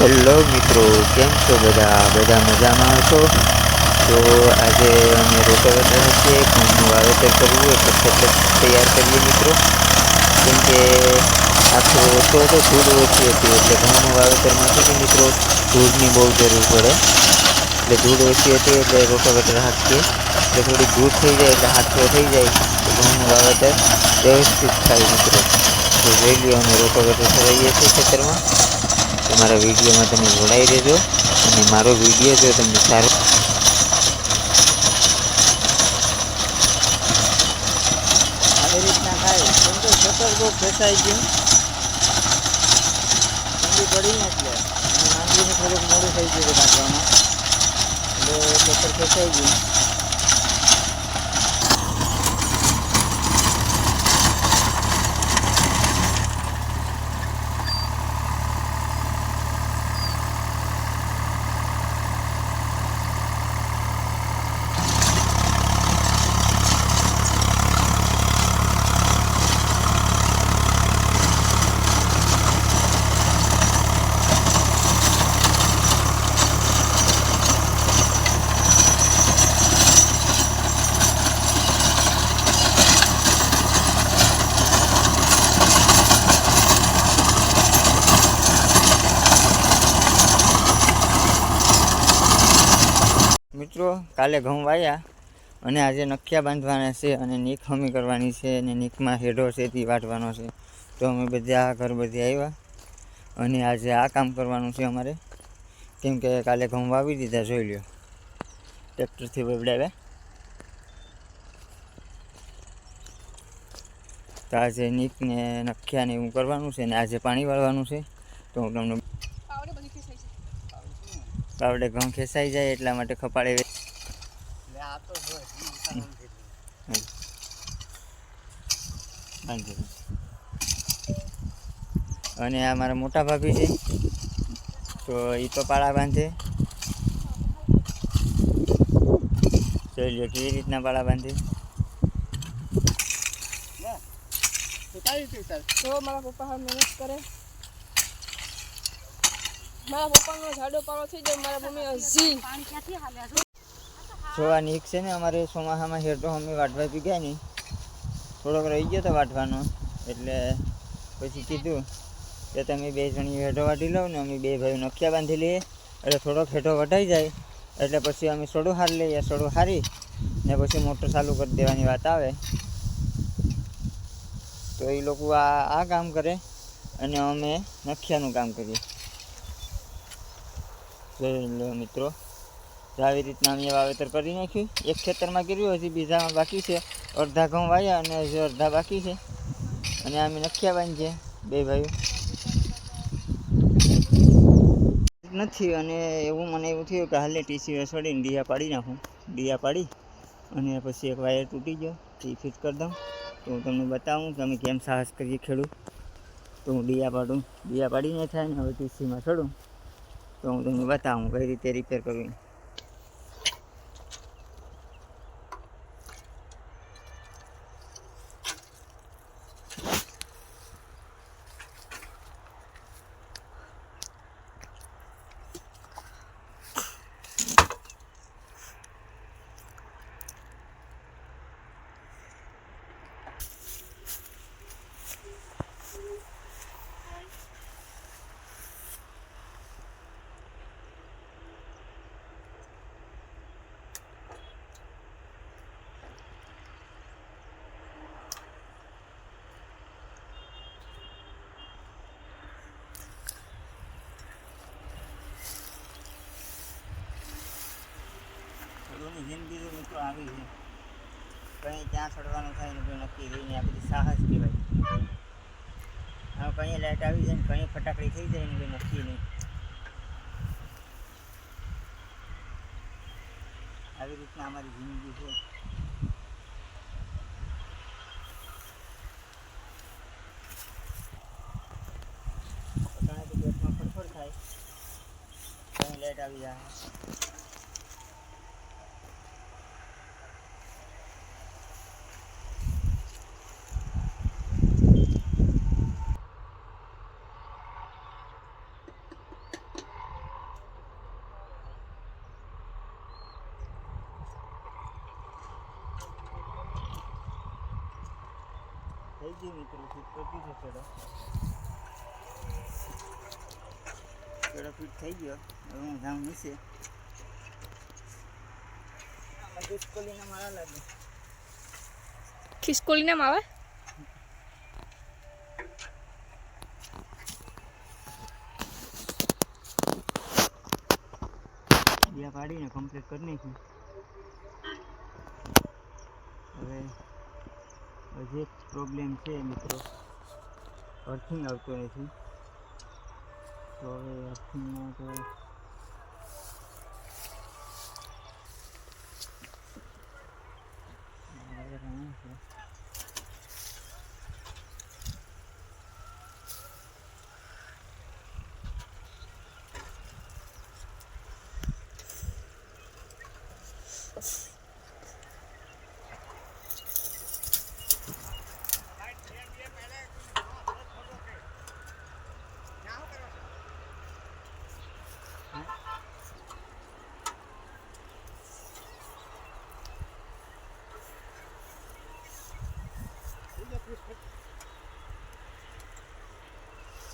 Hello મિત્રો. કેમ છો બધા? બધા મજામાં હશો? તો આજે અમે રોટાવેટર છીએ ઘઉંનું વાવેતર કરવું એટલે સતત તૈયાર કરીએ, મિત્રો. કેમ કે આખો ઓછો હતો ધૂળ ઓછી હતી, એટલે ઘઉંનું વાવેતરમાં છે કે મિત્રો, ધૂળની બહુ જરૂર પડે. એટલે ધૂળ ઓછી હતી, એટલે રોટાવેટર હાંકીએ એટલે થોડી ધૂળ થઈ જાય, એટલે હાથો થઈ જાય, તો ઘઉંનું વાવેતર વ્યવસ્થિત થાય, મિત્રો. તો જોઈ લઈએ અમે રોટાવેટર ચલાવીએ છીએ ખેતરમાં. તમારા વિડીયોમાં તમે જોડાઈ રહેજો. અને મારો વીડિયો જો તમને સારો આવી રીતના થાય. કેમ કે ખેતર બહુ ફેસાઈ ગયું. ઠંડી પડી ને એટલે. અને થોડુંક મોડું થઈ ગયું કાઢવામાં એટલે ખેતર ફેસાઈ ગયું. મિત્રો, કાલે ઘઉં વાયા અને આજે નખિયા બાંધવાના છે અને નીક હમી કરવાની છે અને નીકમાં હેડો છે, તે વાટવાનો છે. તો અમે બધા ઘર બધી આવ્યા અને આજે આ કામ કરવાનું છે અમારે. કેમ કે કાલે ઘઉં વાવી દીધા, જોઈ લ્યો. ટ્રેક્ટરથી બબડાવ્યા. તો આજે નીકને નખિયાને એવું કરવાનું છે ને આજે પાણી વાળવાનું છે. તો હું તમને પાવડે ઘઉં ખેંચાઈ જાય એટલા માટે ખપાડે. અને આ મારા મોટા ભાભી છે. તો એ તો પાળા બાંધે. જોઈ લો કેવી રીતના પાળા બાંધે. તો જો મારા પપ્પા મહેનત કરે. મારા પપ્પાનો ઝાડો પારો થઈ જાય મારા મમ્મી હજી. જો આ નીક છે? ને અમારે ચોમાસામાં હેઠો અમે વાટવા પી ગયા નહીં થોડોક રહી ગયો તો વાટવાનો. એટલે પછી કીધું કે તમે બે જણી હેઠો વાટી લો ને અમે બે ભાઈ નખિયા બાંધી લઈએ. એટલે થોડોક હેઠો વટાઈ જાય. એટલે પછી અમે સોડું હાર લઈએ સોડું હારી ને પછી મોટર ચાલુ કરી દેવાની વાત આવે. તો એ લોકો આ આ કામ કરે અને અમે નખિયાનું કામ કરીએ. લો મિત્રો. આવી રીતના અમે વાવેતર કરી નાખ્યું. એક ખેતરમાં કર્યું, હજી બીજામાં બાકી છે. અડધા ઘઉં વાયા અને હજી અડધા બાકી છે. અને અમે નખ્યા નખિયા છે, બે ભાઈઓ. નથી, અને એવું મને એવું થયું કે હાલે ટીસી વેસવાડીને ડીયા પાડી નાખું. ડીયા પાડી અને પછી એક વાયર તૂટી ગયો. તે ફિટ કરી દઉં. તો હું તમને બતાવું કે અમે કેમ સાહસ કરીએ ખેડૂત. તો હું ડીયા પાડું. ડીયા પાડીને થાય ને હવે ટીસીમાં ચડું તો હું તમને બતાવું કઈ રીતે રિપેર કરવી. ખેડૂતની જિંદગી તો મિત્રો આવી છે. કંઈ ક્યાં ચડવાનું થાય ને કોઈ નક્કી રહીને આ બધી સાહસ કહેવાય. હવે કંઈ લાઇટ આવી જાય ને કંઈ ફટાકડી થઈ જાય ને કોઈ નક્કી નહીં. આવી રીતના અમારી જિંદગી છે. અટાણે તો ગેસમાં ફટફટ થાય. કંઈ લાઇટ આવી જાય. થઈ ગયું મિત્રો ફિટ કરી દીધો છેડો છેડો ફિટ થઈ ગયો. હવે હું જાઉં નીચે. ખિસકોલીને મારા લાગે. ખિસકોલી નામ આવે દિયા પાડીને કમ્પ્લીટ કરી નાખી. હવે હજી એક પ્રોબ્લેમ છે મિત્રો. અર્થિંગ આવતો નથી. તો હવે અર્થિંગમાં તો બરાબર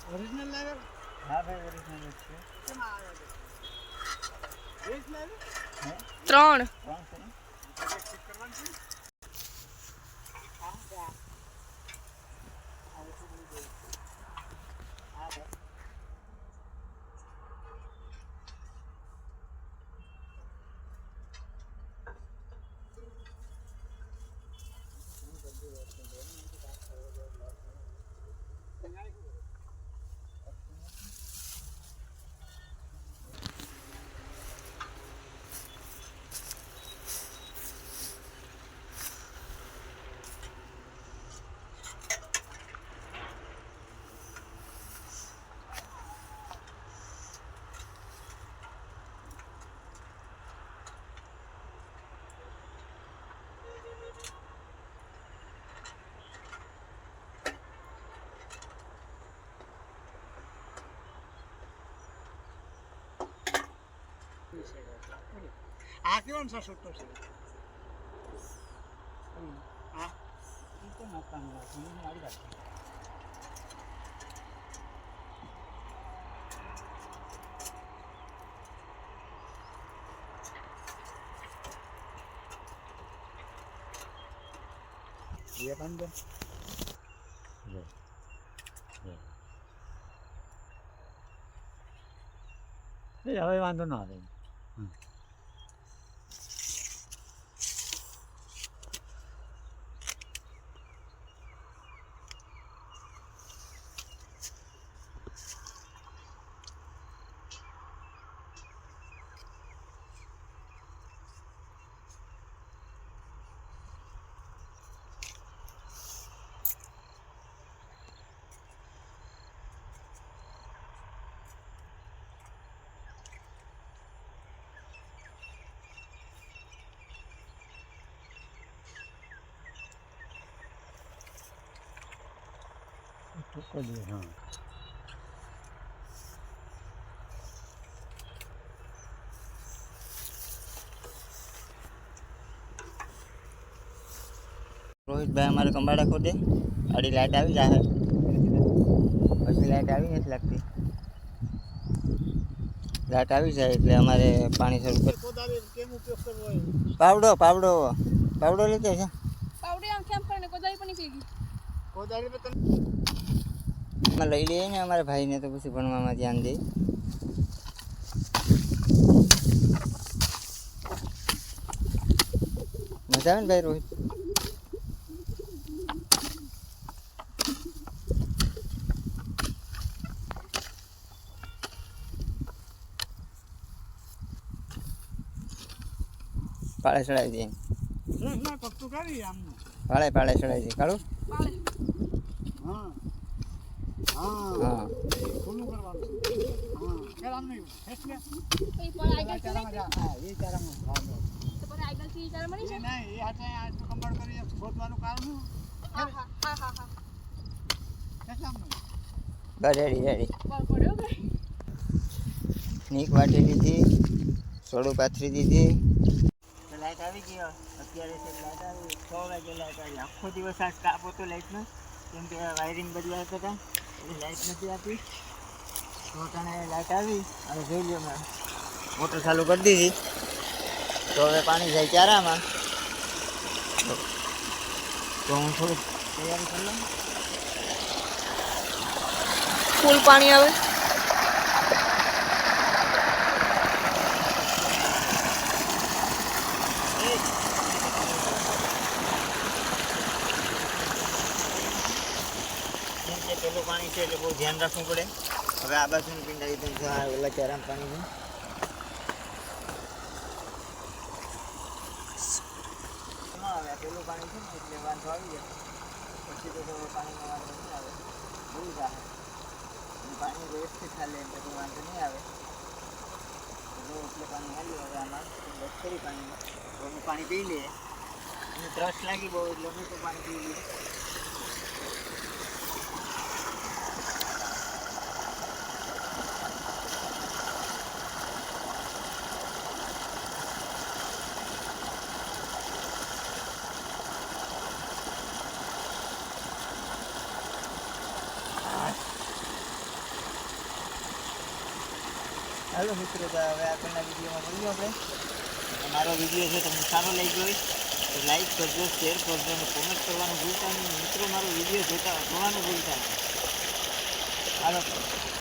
આમાં છે. હા ભાઈ ઓરિજિનલ જ છે. કેમ ત્રણ છે? ત્રણ. હા આ કેવો છે છૂટો છે હા ઈ તો નાખવાનું હોય. ઘીની વાળી રાખી. એ બંધ હવે વાંધો ના આવે હા. રોહિતભાઈ અમારે કંબાડા ખોદે આડી લાઈટ આવી જાય પછી લાઈટ આવી નથી લાગતી. લાઈટ આવી જાય એટલે અમારે પાણી શરૂ કરી કોદાળી કેમ ઉપયોગ કરવો હોય પાવડો પાવડો. પાવડો લીધો છે. પાવડી આમ કેમ કરીને કોદાળી પણ નીકળી ગઈ? કોદાળી પર લઈ લઈએ ને અમારા ભાઈને તો પછી ભણવામાં ધ્યાન દે. મજા આવે ને ભાઈ રોહિત? પાળે ચડાવી દઈએ આમનું પાળે પાળે ચડાવી દઈએ કાઢું? હા. હા રેડી. રેડી નીક વાટી દીધી, સોડું પાથરી દીધી. લાઈટ આવી ગયો અત્યારે લાઈટ આવી છ વાગે લાઈટ આવી આખો દિવસ આ કાપો તો લાઈટનો, કેમ કે વાયરિંગ બદલાતા હતા લાઇટ નથી આપી. મોટાને લાઇટ આવી હવે જોઈ લ્યો મેં. મોટર ચાલુ કરી દીધી. તો હવે પાણી જાય ચારામાં તો- તો હું થોડુંક તૈયારી કરી લઉં. ફૂલ પાણી આવે. કેમ કે પેલું પાણી છે એટલે બહુ ધ્યાન રાખવું પડે. હવે આ બાજુનું પિંડ આવી ગયું છે. આ ઓલા ચારામ પાણી છે. ના આવે આ પેલું પાણી છે ને, એટલે વાંધો આવી જાય. પછી તો તો પાણીનો વાંધો નહીં આવે. બહુ જ આવે અને પાણી વ્યવસ્થિત ચાલે એમ તો કોઈ વાંધો નહીં આવે. તો જો એટલે પાણી હાલ્યું હવે આમાં. બસ કરી પાણીમાં. તો અમે પાણી પી લઈએ. અને ત્રસ લાગી બહુ એટલે અમે તો પાણી પી લઈએ. હાલો મિત્રો હવે આગળના વિડીયોમાં મળીએ આપણે. મારો વીડિયો છે, તમને સારો લાગ્યો હોય, તો લાઈક કરજો શેર કરજો અને કોમેન્ટ કરવાનું ભૂલતા નહીં. મિત્રો, મારો વીડિયો જોતા, જોવાનું ભૂલતા નહીં. હાલો.